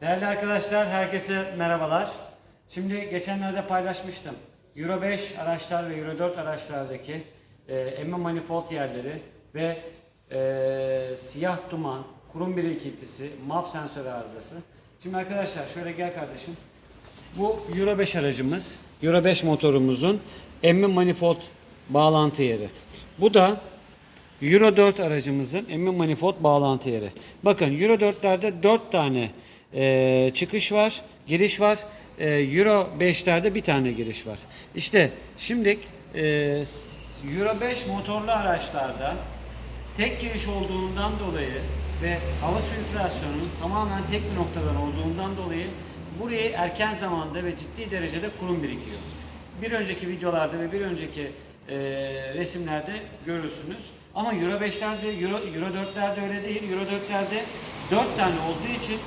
Değerli arkadaşlar, herkese merhabalar. Şimdi geçenlerde paylaşmıştım. Euro 5 araçlar ve Euro 4 araçlardaki e, emme manifold yerleri ve e, siyah duman, kurum birikintisi, map sensörü arızası. Şimdi arkadaşlar şöyle gel kardeşim. Bu Euro 5 aracımız, Euro 5 motorumuzun emme manifold bağlantı yeri. Bu da Euro 4 aracımızın emin manifold bağlantı yeri. Bakın Euro 4'lerde 4 tane e, çıkış var, giriş var. E, Euro 5'lerde bir tane giriş var. İşte şimdi e, Euro 5 motorlu araçlarda tek giriş olduğundan dolayı ve hava sirkülasyonunun tamamen tek bir noktadan olduğundan dolayı buraya erken zamanda ve ciddi derecede kurum birikiyor. Bir önceki videolarda ve bir önceki e, resimlerde görürsünüz. Ama Euro 5'lerde, Euro, Euro 4'lerde öyle değil. Euro 4'lerde 4 tane olduğu için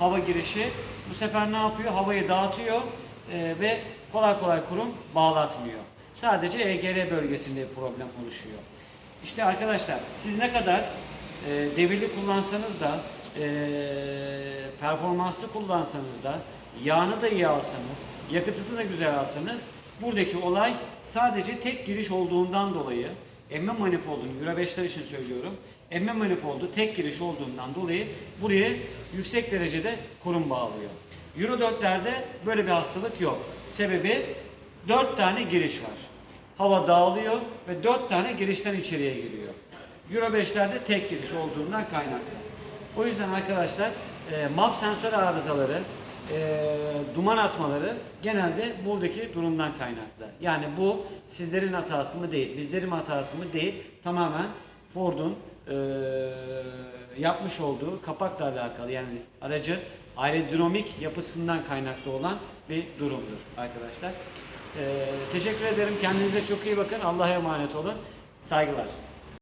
hava girişi bu sefer ne yapıyor? Havayı dağıtıyor e, ve kolay kolay kurum bağlatmıyor. Sadece EGR bölgesinde problem oluşuyor. İşte arkadaşlar siz ne kadar e, devirli kullansanız da e, performanslı kullansanız da yağını da iyi alsanız, yakıtını da güzel alsanız buradaki olay sadece tek giriş olduğundan dolayı emme manifoldun Euro 5'ler için söylüyorum. Emme manifoldu tek giriş olduğundan dolayı buraya yüksek derecede kurum bağlıyor. Euro 4'lerde böyle bir hastalık yok. Sebebi 4 tane giriş var. Hava dağılıyor ve 4 tane girişten içeriye giriyor. Euro 5'lerde tek giriş olduğundan kaynaklı. O yüzden arkadaşlar e, map sensör arızaları, e, duman atmaları genelde buradaki durumdan kaynaklı. Yani bu sizlerin hatası mı değil, bizlerin hatası mı değil. Tamamen Ford'un e, yapmış olduğu kapakla alakalı yani aracın aerodinamik yapısından kaynaklı olan bir durumdur arkadaşlar. E, teşekkür ederim. Kendinize çok iyi bakın. Allah'a emanet olun. Saygılar.